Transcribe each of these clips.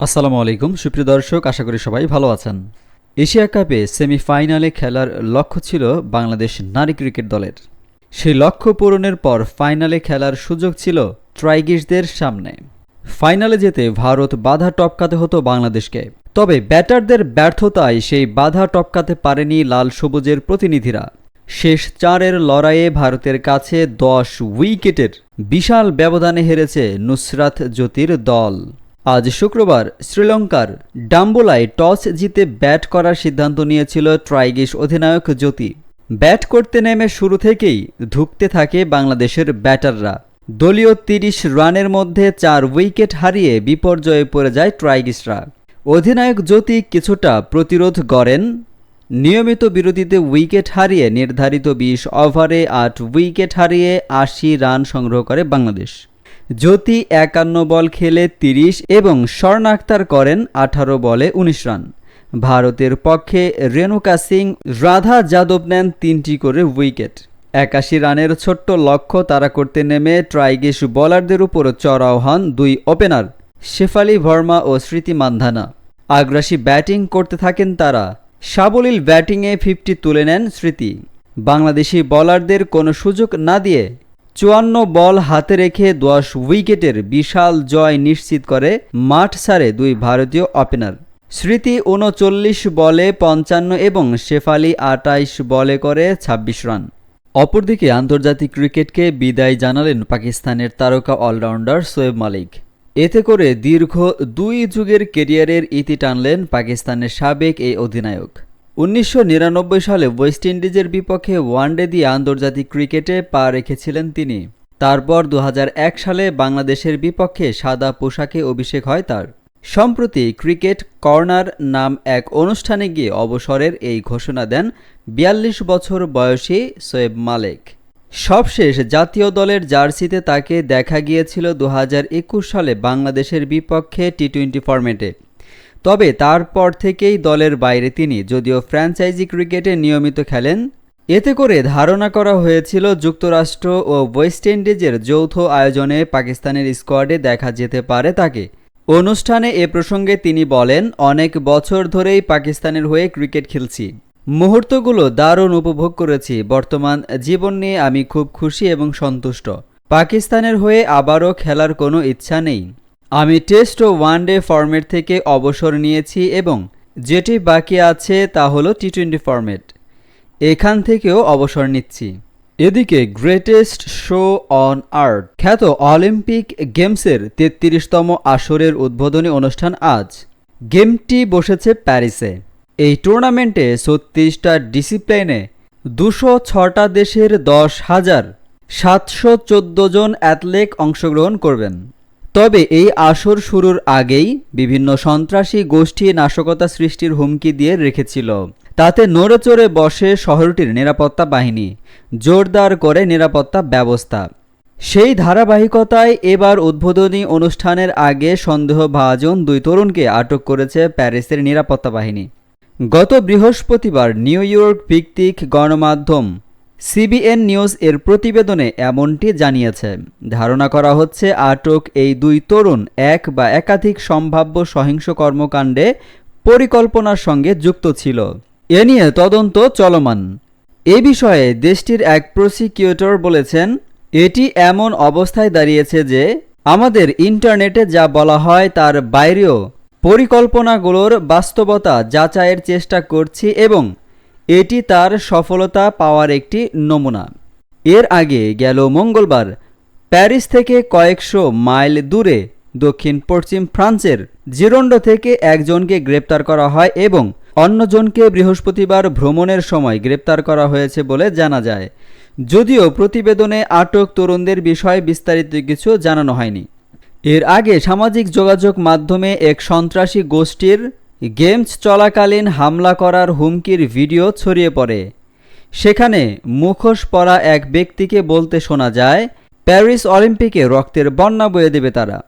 আসসালামু আলাইকুম। সুপ্রিয় দর্শক, আশা করি সবাই ভালো আছেন। এশিয়া কাপে সেমিফাইনালে খেলার লক্ষ্য ছিল বাংলাদেশ নারী ক্রিকেট দলের। সেই লক্ষ্য পূরণের পর ফাইনালে খেলার সুযোগ ছিল ট্রাইগিসদের সামনে। ফাইনালে যেতে ভারত বাধা টপকাতে হতো বাংলাদেশকে। তবে ব্যাটারদের ব্যর্থতায় সেই বাধা টপকাতে পারেনি লাল সবুজের প্রতিনিধিরা। শেষ চারের লড়াইয়ে ভারতের কাছে দশ উইকেটের বিশাল ব্যবধানে হেরেছে নুসরাত জ্যোতির দল। আজ শুক্রবার শ্রীলঙ্কার ডাম্বোলায় টস জিতে ব্যাট করার সিদ্ধান্ত নিয়েছিল ট্রাইগিস অধিনায়ক জ্যোতি। ব্যাট করতে নেমে শুরু থেকেই ধুঁকতে থাকে বাংলাদেশের ব্যাটাররা। দলীয় তিরিশ রানের মধ্যে চার উইকেট হারিয়ে বিপর্যয়ে পড়ে যায় ট্রাইগিসরা অধিনায়ক জ্যোতি কিছুটা প্রতিরোধ গড়েন। নিয়মিত বিরতিতে উইকেট হারিয়ে নির্ধারিত বিশ ওভারে আট উইকেট হারিয়ে আশি রান সংগ্রহ করে বাংলাদেশ। জ্যোতি একান্ন বল খেলে তিরিশ এবং স্বর্ণ আক্তার করেন আঠারো বলে উনিশ রান। ভারতের পক্ষে রেণুকা সিং রাধা যাদব নেন তিনটি করে উইকেট। একাশি রানের ছোট্ট লক্ষ্য তারা করতে নেমে ট্রাইগিস বলারদের উপর চড়াও হন দুই ওপেনার শেফালি ভার্মা ও স্মৃতি মান্ধানা। আগ্রাসী ব্যাটিং করতে থাকেন তারা। সাবলীল ব্যাটিংয়ে ফিফটি তুলে নেন স্মৃতি। বাংলাদেশি বলারদের কোনো সুযোগ না দিয়ে চুয়ান্ন বল হাতে রেখে দশ উইকেটের বিশাল জয় নিশ্চিত করে মাঠ ছাড়ে দুই ভারতীয় ওপেনার স্মৃতি উনচল্লিশ বলে পঞ্চান্ন এবং শেফালি আটাইশ বলে করে ২৬ রান। অপরদিকে আন্তর্জাতিক ক্রিকেটকে বিদায় জানালেন পাকিস্তানের তারকা অলরাউন্ডার সোয়েব মালিক। এতে করে দীর্ঘ দুই যুগের কেরিয়ারের ইতি টানলেন পাকিস্তানের সাবেক এই অধিনায়ক। উনিশশো নিরানব্বই সালে ওয়েস্ট ইন্ডিজের বিপক্ষে ওয়ানডে দিয়ে আন্তর্জাতিক ক্রিকেটে পা রেখেছিলেন তিনি। তারপর দু হাজার এক সালে বাংলাদেশের বিপক্ষে সাদা পোশাকে অভিষেক হয় তার। সম্প্রতি ক্রিকেট কর্নার নাম এক অনুষ্ঠানে গিয়ে অবসরের এই ঘোষণা দেন বিয়াল্লিশ বছর বয়সী সোয়েব মালেক। সবশেষ জাতীয় দলের জার্সিতে তাকে দেখা গিয়েছিল দু হাজার একুশ সালে বাংলাদেশের বিপক্ষে টি টোয়েন্টি ফরম্যাটে। তবে তারপর থেকেই দলের বাইরে তিনি, যদিও ফ্র্যাঞ্চাইজি ক্রিকেটে নিয়মিত খেলেন। এতে করে ধারণা করা হয়েছিল যুক্তরাষ্ট্র ও ওয়েস্ট ইন্ডিজের যৌথ আয়োজনে পাকিস্তানের স্কোয়াডে দেখা যেতে পারে তাকে। অনুষ্ঠানে এ প্রসঙ্গে তিনি বলেন, অনেক বছর ধরেই পাকিস্তানের হয়ে ক্রিকেট খেলছি। মুহূর্তগুলো দারুণ উপভোগ করেছি। বর্তমান জীবন নিয়ে আমি খুব খুশি এবং সন্তুষ্ট। পাকিস্তানের হয়ে আবারও খেলার কোনো ইচ্ছা নেই। আমি টেস্ট ও ওয়ানডে ফরম্যাট থেকে অবসর নিয়েছি এবং যেটি বাকি আছে তা হলো টি টোয়েন্টি ফর্মেট এখান থেকেও অবসর নিচ্ছি। এদিকে গ্রেটেস্ট শো অন আর্থ খ্যাত অলিম্পিক গেমসের তেত্রিশতম আসরের উদ্বোধনী অনুষ্ঠান আজ। গেমটি বসেছে প্যারিসে। এই টুর্নামেন্টে ছত্রিশটা ডিসিপ্লিনে দুশো ছটা দেশের দশ হাজার সাতশো চোদ্দ জন অ্যাথলেট অংশগ্রহণ করবেন। তবে এই আসর শুরুর আগেই বিভিন্ন সন্ত্রাসী গোষ্ঠী নাশকতা সৃষ্টির হুমকি দিয়ে রেখেছিল। তাতে নড়েচড়ে বসে শহরটির নিরাপত্তা বাহিনী, জোরদার করে নিরাপত্তা ব্যবস্থা। সেই ধারাবাহিকতায় এবার উদ্বোধনী অনুষ্ঠানের আগে সন্দেহভাজন দুই তরুণকে আটক করেছে প্যারিসের নিরাপত্তা বাহিনী। গত বৃহস্পতিবার নিউ ইয়র্ক ভিত্তিক গণমাধ্যম সিবিএন নিউজ এর প্রতিবেদনে এমনটি জানিয়েছে। ধারণা করা হচ্ছে, আটক এই দুই তরুণ এক বা একাধিক সম্ভাব্য সহিংস কর্মকাণ্ডে পরিকল্পনার সঙ্গে যুক্ত ছিল। এ নিয়ে তদন্ত চলমান। এ বিষয়ে দেশটির এক প্রসিকিউটর বলেছেন, এটি এমন অবস্থায় দাঁড়িয়েছে যে আমাদের ইন্টারনেটে যা বলা হয় তার বাইরেও পরিকল্পনাগুলোর বাস্তবতা যাচাইয়ের চেষ্টা করছি এবং এটি তার সফলতা পাওয়ার একটি নমুনা। এর আগে গেল মঙ্গলবার, প্যারিস থেকে কয়েকশো মাইল দূরে দক্ষিণ পশ্চিম ফ্রান্সের জিরোন্ডো থেকে একজনকে গ্রেপ্তার করা হয় এবং অন্যজনকে বৃহস্পতিবার ভ্রমণের সময় গ্রেপ্তার করা হয়েছে বলে জানা যায়। যদিও প্রতিবেদনে আটক তরুণদের বিষয়ে বিস্তারিত কিছু জানানো হয়নি। এর আগে সামাজিক যোগাযোগ মাধ্যমে এক সন্ত্রাসী গোষ্ঠীর গেমস চলাকালীন হামলা করার হুমকির ভিডিও ছড়িয়ে পড়ে। সেখানে মুখোশ পরা এক ব্যক্তিকে বলতে শোনা যায়, প্যারিস অলিম্পিকে রক্তের বন্যা বয়ে দেবে তারা।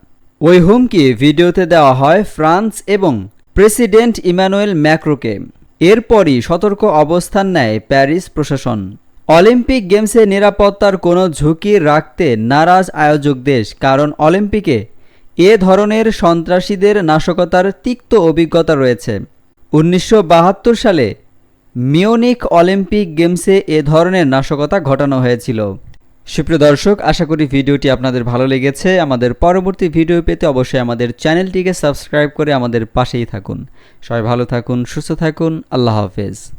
ওই হুমকি ভিডিওতে দেওয়া হয় ফ্রান্স এবং প্রেসিডেন্ট ইমানুয়েল ম্যাক্রোকে। এরপরই সতর্ক অবস্থান নেয় প্যারিস প্রশাসন। অলিম্পিক গেমসে নিরাপত্তার কোনো ঝুঁকি রাখতে নারাজ আয়োজক দেশ, কারণ অলিম্পিকে এ ধরনের সন্ত্রাসীদের নাশকতার তিক্ত অভিজ্ঞতা রয়েছে। উনিশশো বাহাত্তর সালে মিওনিক অলিম্পিক গেমসে এ ধরনের নাশকতা ঘটানো হয়েছিল। সুপ্রিয় দর্শক, আশা করি ভিডিওটি আপনাদের ভালো লেগেছে। আমাদের পরবর্তী ভিডিও পেতে অবশ্যই আমাদের চ্যানেলটিকে সাবস্ক্রাইব করে আমাদের পাশেই থাকুন। সবাই ভালো থাকুন, সুস্থ থাকুন। আল্লাহ হাফেজ।